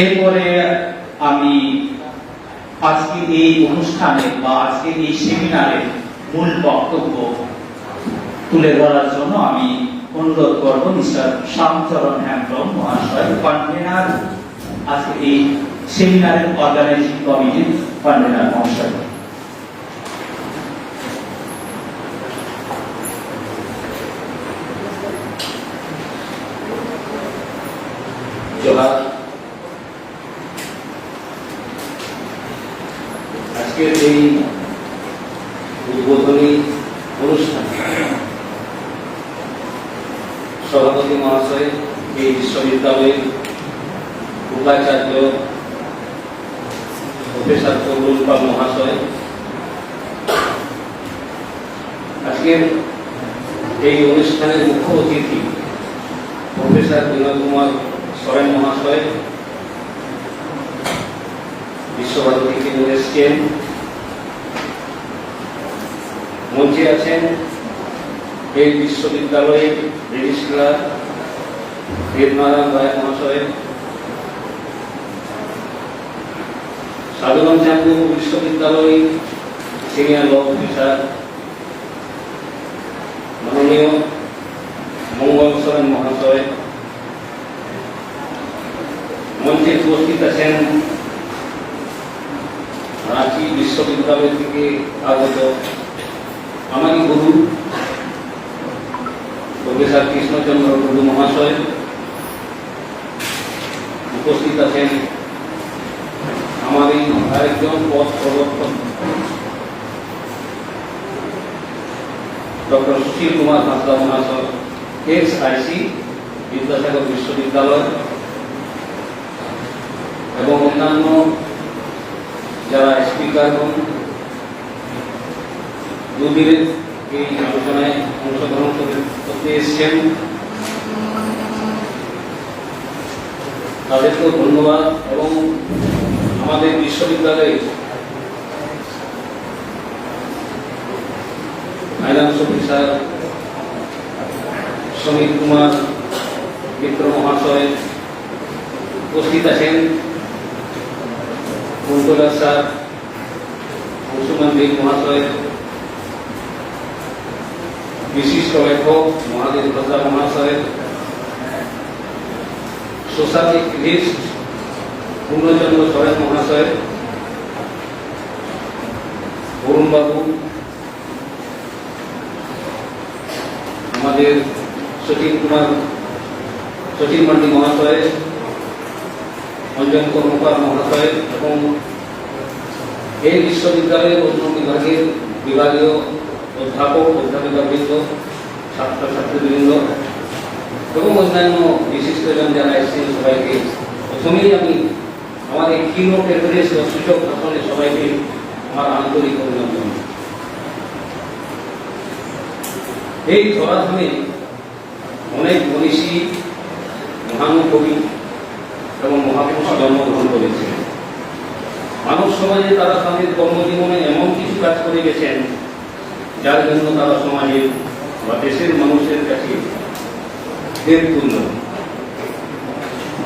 এরপরে আমি আজকে এই অনুষ্ঠানে বা আজকে এই সেমিনারে মূল বক্তব্য তুলে ধরার জন্য আমি অনুরোধ করব মিস্টার শ্যামচরণ হেমব্রম মহাশয়, কনভেনার, আজকে এই সেমিনারের অর্গানাইজিং কমিটির কনভেনার মহাশয়। জোহার আজকের এই উদ্বোধনী অনুষ্ঠান। সভাপতি মহাশয় এই বিশ্ববিদ্যালয়ের উপাচার্য, প্রফেসর তরুণ মহাশয়। আজকের এই অনুষ্ঠানের মুখ্য অতিথি প্রফেসর বিনোদ কুমার সরেন মহাশয়, বিশ্বভারতী এসছেন মঞ্চে আছেন এই বিশ্ববিদ্যালয়ের রেজিস্ট্রার দেবনারায়ণ রায় মহাশয়। সাধারণ চান্দু বিশ্ববিদ্যালয় সিনিয়র ল অফিসার। মাননীয় মঙ্গল সরেন মহাশয়। মঞ্চে উপস্থিত আছেন রাঁচি বিশ্ববিদ্যালয় থেকে আগত আমারই গুরু। প্রফেসর কৃষ্ণচন্দ্র টুডু মহাশয় উপস্থিত আছেন। আমারই আরেকজন পথ প্রবর্তক। ডক্টর সুশীল কুমার হাসদা মহাশয় এক্স আইসি বিদ্যাসাগর বিশ্ববিদ্যালয় এবং অন্যান্য যারা স্পিকারগণ দুদিনের এই আলোচনায় অংশগ্রহণ করতে এসছেন। তাদেরকেও ধন্যবাদ এবং আমাদের বিশ্ববিদ্যালয়ে ফাইন্যান্স অফিসার সমীর কুমার, মিত্র মহাশয় উপস্থিত আছেন। কুন্তলা স্যার, অংশুমান মহাশয় বিশিষ্ট লেখক মহাদেব প্রসাদ মহাশয় সোশ্যাল অ্যাক্টিভিস্ট পূর্ণচন্দ্র সরেন মহাশয় বরুণবাবু আমাদের সচিন কুমার সচিন মান্ডি মহাশয় অঞ্জন কর্মকার মহাশয় এবং এই বিশ্ববিদ্যালয়ের অন্য বিভাগের বিভাগীয় অধ্যাপক অধ্যাপিকাবৃন্দ ছাত্রছাত্রীবৃন্দ এবং অন্যান্য বিশিষ্টজন যারা এসেছেন সবাইকে। প্রথমেই আমি কিনোট এভারেজ ও সূচক ভাষণে সবাইকে আমার আন্তরিক অভিনন্দন। এই ধরাধামে অনেক মনীষী মহানুকবি এবং মহাপুরুষ জন্মগ্রহণ করেছেন। মানব সমাজে তারা তাদের কর্মজীবনে এমন কিছু কাজ করে গেছেন যার জন্য তারা সমাজের বা দেশের মানুষের কাছে দেব তুল্য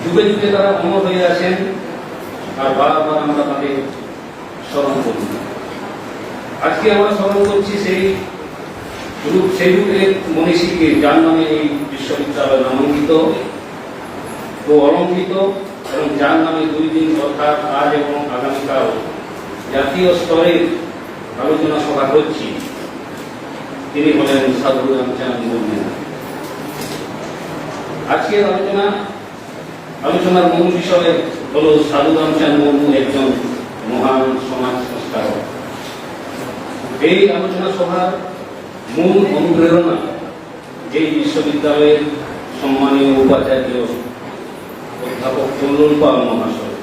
যুগে যুগে তারা অমর হয়ে আছেন আর বারবার আমরা তাদের স্মরণ করি। আজকে আমরা স্মরণ করছি সেই রূপ, সেই রূপের মনীষীকে, যার নামে এই বিশ্ববিদ্যালয় নামাঙ্কিত ও অলঙ্কিত এবং যার নামে দুই দিন অর্থাৎ আজ এবং আগামীকাল জাতীয় স্তরে আলোচনা সভা করছি তিনি হলেন সাধু রামচাঁদ আজকের আলোচনা, আলোচনার মূল বিষয় হল সাধু রামচাঁদ মুর্মু একজন মহান সমাজ সংস্কারক। এই আলোচনা সভার মূল অনুপ্রেরণা এই বিশ্ববিদ্যালয়ের সম্মানীয় উপাচার্য অধ্যাপক কল্লোল পাল মহাশয়।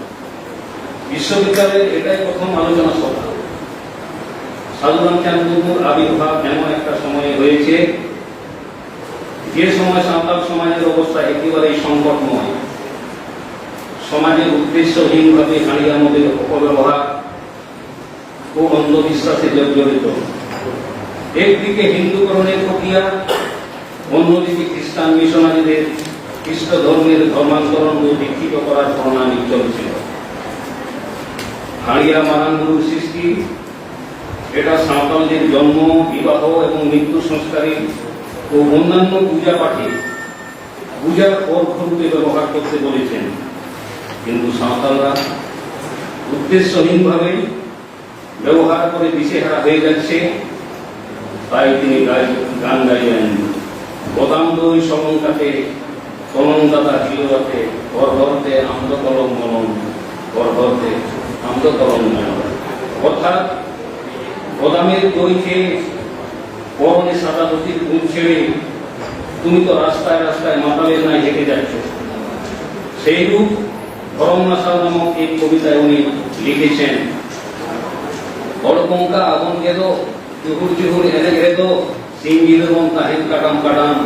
বিশ্ববিদ্যালয়ের এটাই প্রথম আলোচনা সভা। সাধুরাম চাঁদ মুর্মুর আবির্ভাব এমন একটা সময়ে হয়েছে যে সময় সাঁওতাল সমাজের অবস্থা একেবারেই সংকটময়। সমাজের উদ্দেশ্যহীনভাবে হাঁড়িয়া অপব্যবহার ও অন্ধবিশ্বাসে জর্জরিত। একদিকে হিন্দুকরণের প্রক্রিয়া, অন্যদিকে খ্রিস্টান মিশনারিদের খ্রিস্ট ধর্মের ধর্মান্তরণ ও দীক্ষিত করার প্রণালী চলছিল। হাড়িয়া মারাঙ্গুরুর সৃষ্টি এটা সাঁওতালদের জন্ম, বিবাহ এবং মৃত্যু সংস্কারে ও অন্যান্য পূজা পাঠে পূজার অর্থরূপে ব্যবহার করতে বলেছেন। কিন্তু সাঁওতালরা উদ্দেশ্যহীনভাবে ব্যবহার করে দিশেহারা হয়ে যাচ্ছে, তাই তিনি গান গাইলেন। বদাম দই সমঙ্কাতে কলঙ্কাতা হিলতে গর্ভতে আমদ কলম মলম। গর্ভতে আমদ অর্থাৎ বদামের দই খেয়ে পরনে সাদা ধুতির ঘুম ছেড়ে তুমি তো রাস্তায় রাস্তায় মাতালের নাই হেঁটে যাচ্ছ। সেই রূপ ধরম নাসাল নামক এই কবিতায় উনি লিখেছেন। বড়কঙ্কা আগুন গেদো জুহুর জুহুর এনে গেদো সিঙ্গির রং তাহিন কাটাম কাটাম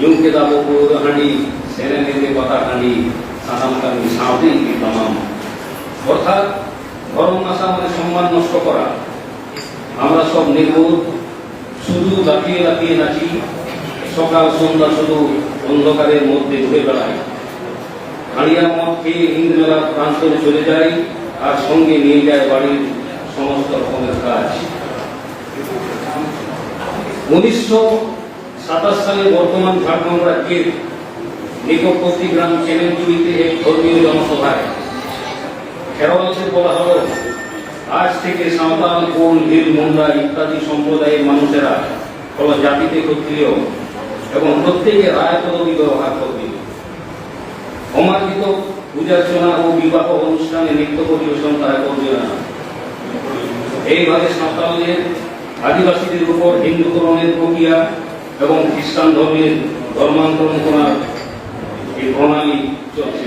ইউকে দাবো পুরো হাঁড়ি, সেরে নেবে কথা হাঁড়ি সাদাম কামি সাঁওদিন কি তামাম। অর্থাৎ ধর্ম নাশা মানে সম্মান নষ্ট করা। আমরা সব নির্বোধ, শুধু লাফিয়ে লাফিয়ে নাচি, সকাল সন্ধ্যা শুধু অন্ধকারের মধ্যে ঘুরে বেড়াই। হাড়িয়া মদ খেয়ে ইন্দ্রমেলা প্রান্তরে চলে যায় আর সঙ্গে নিয়ে যায় বাড়ির সমস্ত রকমের কাজ। উনিশশো সাতাশ সালে বর্তমান ঝাড়খণ্ড রাজ্যের নিকটবর্তী গ্রাম চ্যানেলগুলিতে এক ধর্মীয় জনসভায়। খেরোয়ালদের বলা হলো আজ থেকে সাঁওতাল, কোন হিল, মুন্ডা ইত্যাদি সম্প্রদায়ের মানুষেরা হলো জাতিতে ক্ষত্রিয় এবং প্রত্যেকে রায় ব্যবহার করবে। অমার্জিত পূজার্চনা ও বিবাহ অনুষ্ঠানে নৃত্য পরিবেশন তারা করবে না। এইভাবে সাঁওতালদের আদিবাসীদের উপর হিন্দুকরণের প্রক্রিয়া এবং খ্রিস্টান ধর্মের ধর্মান্তরণ করার এই প্রণালী চলছে।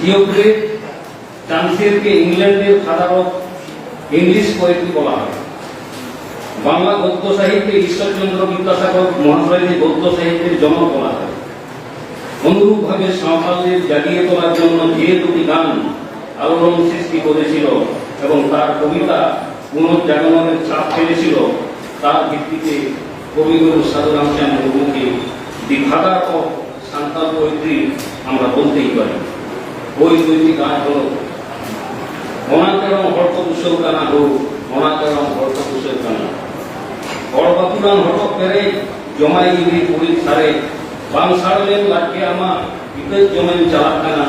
জিওগ্রেড চান্সেরকে ইংল্যান্ডের ফাদার অফ ইংলিশ পোয়েট্রি বলা হয়। বাংলা গদ্য সাহিত্যে ঈশ্বরচন্দ্র বিদ্যাসাগর মহাশয়কে গদ্য সাহিত্যের জনক বলা হয়। অনুরূপভাবে সাঁওতালদের জাগিয়ে তোলার জন্য যে দুটি গান আলোড়ন সৃষ্টি করেছিল এবং তার কবিতা পুনর্জাগরণের চাপ ফেলেছিল, তার ভিত্তিতে কবিগুরু Sadhu Ramchand মুর্মুকে the father of Santal poetry আমরা বলতেই পারি। ওই দুইটি গান হল অনাচরণ হর্ত কুশল কানা হোক অনাচরণ হর্ত কুশল কানা। বড়বাপুরান হটক পেরে জমাই গিরি পুরীর সারে বাংসাড়লেন লাটকে আমা ইতের জমেন চালাক কানা।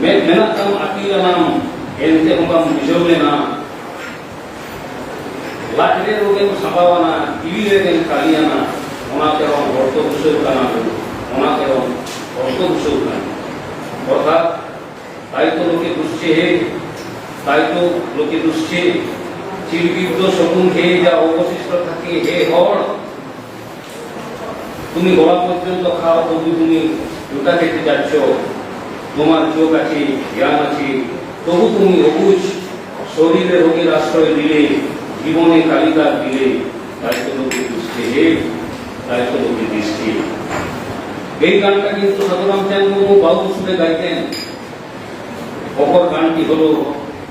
মেঘ মেনাতাম আকিলা নাম, এনতে হবাম বিজলে না লাটরে রোগেন সাবাওয়ানা ইবিরে গেন কালিয়ানা। অনাচরণ হর্ত কুশল কানা হোক অনাচরণ হর্ত কুশল কানা। অর্থাৎ তাই তো লোকে দুষছে হে তাই তো লোকে দুষছে। চিরবিদ্ধ শকুন খেয়ে যা অবশিষ্ট থাকে, হে হর। তুমি গলা পর্যন্ত খাও, তবু তুমি জুতা খেতে যাচ্ছ। তোমার চোখ আছে, জ্ঞান আছে, তবু তুমি অবুজ শরীরে রোগের আশ্রয় দিলে জীবনে কালিকার দিলে, তাই তো লোকে দুষছে হে, তাই তো লোকে দিচ্ছে। এই গানটা কিন্তু সাধুরামচাঁদ মুর্মু বাবু সুরে গাইতেন। অপর গানটি হলো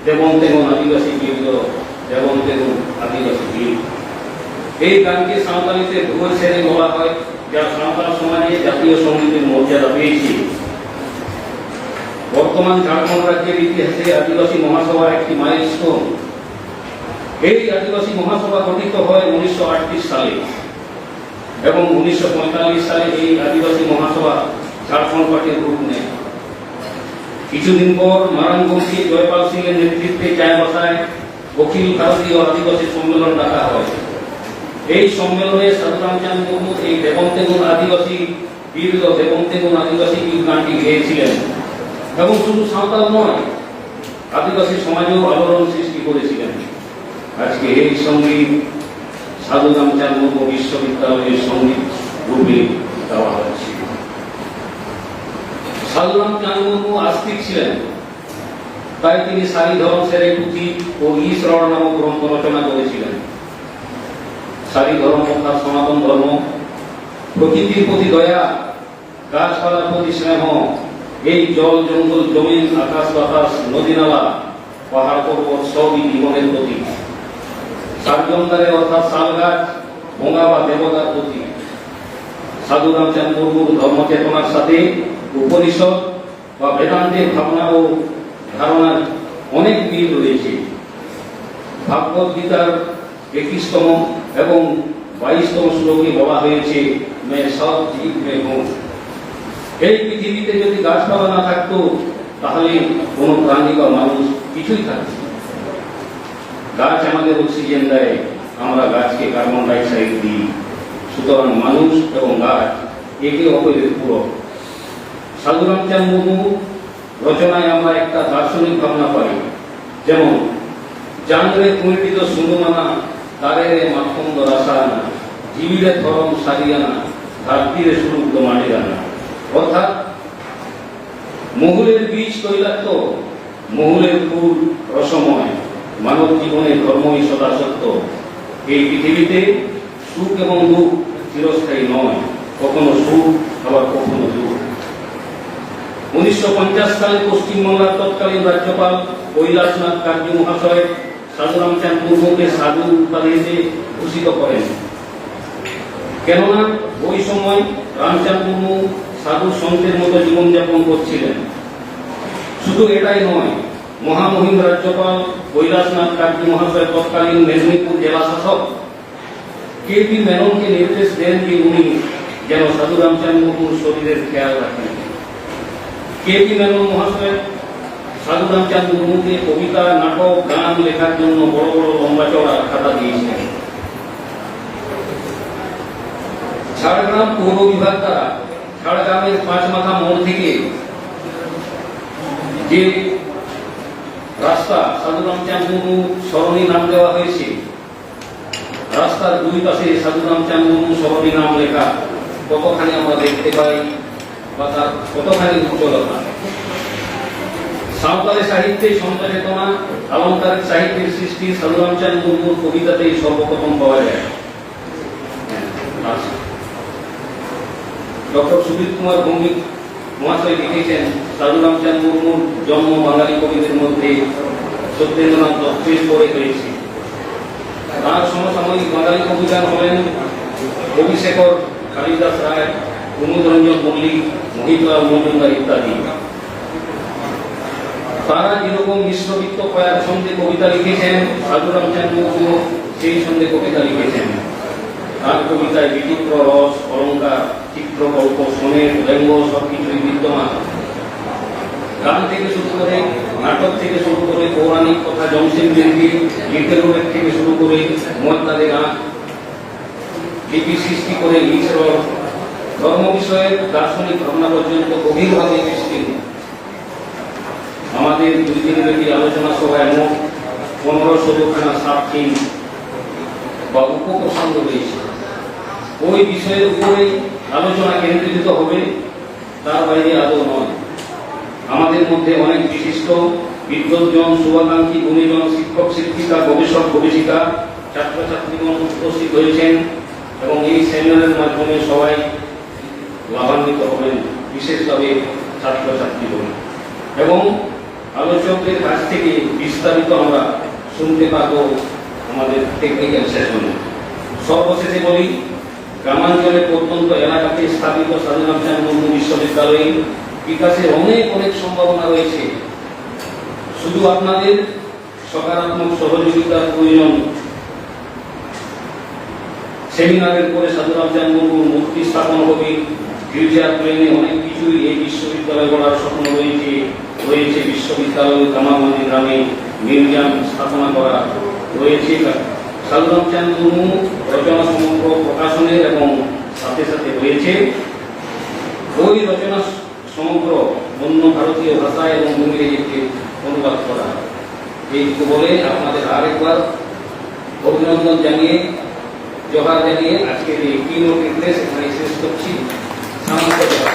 দেবন তেমন আদিবাসী গীত দেবন তেমন আদিবাসী গীত এই গানকে সাঁওতালিতে ভূগোল শ্রেণি বলা হয় যা সাঁওতাল সমাজে জাতীয় সঙ্গীতের মর্যাদা পেয়েছে বর্তমান ঝাড়খণ্ড রাজ্যের ইতিহাসে আদিবাসী মহাসভা একটি মাইলস্টোন এই আদিবাসী মহাসভা গঠিত হয় উনিশশো আটত্রিশ সালে এবং উনিশশো পঁয়তাল্লিশ সালে এই আদিবাসী মহাসভা ঝাড়খণ্ড পার্টির রূপ নেয় কিছুদিন পর মারানবংশী জয়পাল সিং এর নেতৃত্বে চায়বাসায় অখিল ভারতীয় আদিবাসী সম্মেলন ডাকা হয়। এই সম্মেলনে সাধুরামচাঁদ মুর্মু এই দেবন্তেগুন আদিবাসী, বীর দেবন্তেগুন আদিবাসী বীর গানটি গেয়েছিলেন এবং শুধু সাঁওতাল নয়, আদিবাসী সমাজেও আলোড়ন সৃষ্টি করেছিলেন। আজকে এই সংগীত সাধু রামচাঁদ মুর্মু বিশ্ববিদ্যালয়ের সংগীত রূপে দেওয়া হচ্ছে সাধু রামচাঁদ মুর্মু আস্তিক ছিলেন। তাই তিনি সারি ধরম সেরে পুঁথি ও ঈশ্বর নামক গ্রন্থ রচনা করেছিলেন। সারি ধর্ম অর্থাৎ সনাতন ধর্ম, প্রকৃতির প্রতি দয়া, গাছপালার প্রতি স্নেহ, এই জল জঙ্গল জমিন, আকাশ বাতাস, নদী নালা, পাহাড় পর্বত সবই জীবনের প্রতি সার্জনদারে অর্থাৎ শাল গাছ বঙ্গা বা দেবতার প্রতি সাধু রামচাঁদ মুর্মুর ধর্মচেতনার সাথে উপনিষদ বা বেদান্তের ভাবনা ও ধারণার অনেক মিল রয়েছে। ভাগবত গীতার একুশতম এবং বাইশতম শ্লোকে বলা হয়েছে, মে সব জীব মে হুঁ এই পৃথিবীতে যদি গাছপালা না থাকতো, তাহলে কোনো প্রাণী বা মানুষ কিছুই থাকতো গাছ আমাদের অক্সিজেন দেয়, আমরা গাছকে কার্বন ডাইঅক্সাইড দিই। সুতরাং মানুষ এবং গাছ একে অপরের পূরক। সাধু রামচাঁদ মুর্মু রচনায় আমরা একটা দার্শনিক ভাবনা পাই। যেমন জানরে কুমিটিত সুন্দমানা তারে মাতঙ্গ রাসায়না জীবিরে ধরম সারিয়ানা ধারতিরে সুরুদ্ধ মাটিরানা অর্থাৎ, মহুলের বীজ তৈলাক্ত, মহুলের ফুল রসময়, মানব জীবনে ধর্মই সদা এই পৃথিবীতে সুখ এবং দুঃখ চিরস্থায়ী নয়, কখনো সুখ আবার কখনো দুঃখ। উনিশশো পঞ্চাশ সালে পশ্চিমবাংলার তৎকালীন রাজ্যপাল কৈলাসনাথ কার্য মহাশয় সাধু রামচাঁদ মুর্মুকে সাধু উপাধিতে ভূষিত করেন। কেননা ওই সময় রামচাঁদ মুর্মু সাধু সন্তের মতো জীবনযাপন করছিলেন। শুধু এটাই নয়, মহামহিম রাজ্যপাল কৈলাসনাথ কার্য মহাশয় তৎকালীন মেদিনীপুর জেলা শাসক কে পি মেননকে নির্দেশ দেন যে উনি যেন সাধু রামচাঁদ মুর্মুর শরীরের খেয়াল রাখেন। কে পি মেনন মহাশয় সাধু রামচাঁদ মুর্মুকে কবিতা, নাটক, গান লেখার জন্য বড় বড় লম্বা চড়া খাতা দিয়েছিলেন। ঝাড়গ্রাম পৌর বিভাগ দ্বারা ঝাড়গ্রামের পাঁচ মাথা মোড় থেকে যে রাস্তা সাধু রামচাঁদ মুর্মু সরণি নাম দেওয়া হয়েছে, রাস্তার দুই পাশে সাধু রামচাঁদ মুর্মু সরণি নাম লেখা, কতখানি আমরা দেখতে পাই? বা তার কতখানি উজ্জ্বলতা সাঁওতালি সাহিত্যে সঞ্চেতনা অলঙ্কারিক সাহিত্যের সৃষ্টি সাধু মুর্মুর কবিতাতেই সর্বপ্রথম পাওয়া যায়। আচ্ছা। ডক্টর সুজিত কুমার ভৌমিক মহাশয় লিখেছেন সাধু মুর্মুর জন্ম বাঙালি কবিদের মধ্যে সত্যেন্দ্রনাথ দত্তের পরে হয়েছে। তার সমসাময়িক বাঙালি কবিগান হলেন কবিশেখর কালিদাস রায় কুমুদ রঞ্জন মল্লিক মহিতলাল মজুমদার ইত্যাদি। তারা যেরকম মিশ্রবিত্ত কয়েক ছন্দে কবিতা লিখেছেন সাধু রামচাঁদ সেই ছন্দে কবিতা লিখেছেন। তার কবিতায় বিচিত্র রস, অলঙ্কার, চিত্রকল্প, সনের ব্যঙ্গ সবকিছুই বিদ্যমান। গান থেকে শুরু করে, নাটক থেকে শুরু করে, পৌরাণিক কথা জমশেদ মেহেদি লিটেল থেকে শুরু করে মহাত্মাদের গান, লিপি সৃষ্টি করে লিখছিল ধর্ম বিষয়ের দার্শনিক ভাবনা পর্যন্ত গভীরভাবে বিস্তৃত আমাদের দুই দিনব্যাপী আলোচনা সভায় মোট পনেরো ষোলোখানা সাবথিম বা উপপ্রসঙ্গ রয়েছে। ওই বিষয়ের উপরেই আলোচনা কেন্দ্রীভূত হবে, তার বাইরে আদৌ নয়। আমাদের মধ্যে অনেক বিশিষ্ট বিদ্বজ্জন শুভাকাঙ্ক্ষী গুণীজন, শিক্ষক, শিক্ষিকা, গবেষক, গবেষিকা, ছাত্রছাত্রীগণ উপস্থিত হয়েছেন এবং এই সেমিনারের মাধ্যমে সবাই লাভান্বিত হবেন, বিশেষভাবে ছাত্রছাত্রীগণ এবং আলোচকদের কাছ থেকে বিস্তারিত আমরা শুনতে পাবো আমাদের টেকনিক্যাল সেশনে সর্বশেষে বলি, গ্রামাঞ্চলের প্রত্যন্ত এলাকাতে স্থাপিত রামচাঁদ মুর্মু বিশ্ববিদ্যালয়ে বিকাশের অনেক অনেক সম্ভাবনা রয়েছে। শুধু আপনাদের সকারাত্মক সহযোগিতার প্রয়োজন, সেমিনারের পরে সাধু মুর্মুর মূর্তি স্থাপন হবে ফিউচার প্লেনে অনেক কিছুই এই বিশ্ববিদ্যালয় গড়ার স্বপ্ন রয়েছে রয়েছে বিশ্ববিদ্যালয় কামাগঞ্জ গ্রামে মিউজিয়াম স্থাপনা করা রয়েছে। রামচাঁদ মুর্মু রচনা সমগ্র প্রকাশনের এবং সাথে সাথে রয়েছে। ওই রচনা সমগ্র অন্য ভারতীয় ভাষা এবং ইংরেজিতে অনুবাদ করা। এইটুকু বলে আপনাদের আরেকবার অভিনন্দন জানিয়ে, জোহার জানিয়ে আজকের এই কি নোট এখানে শেষ করছি। সামন্ত জোহার।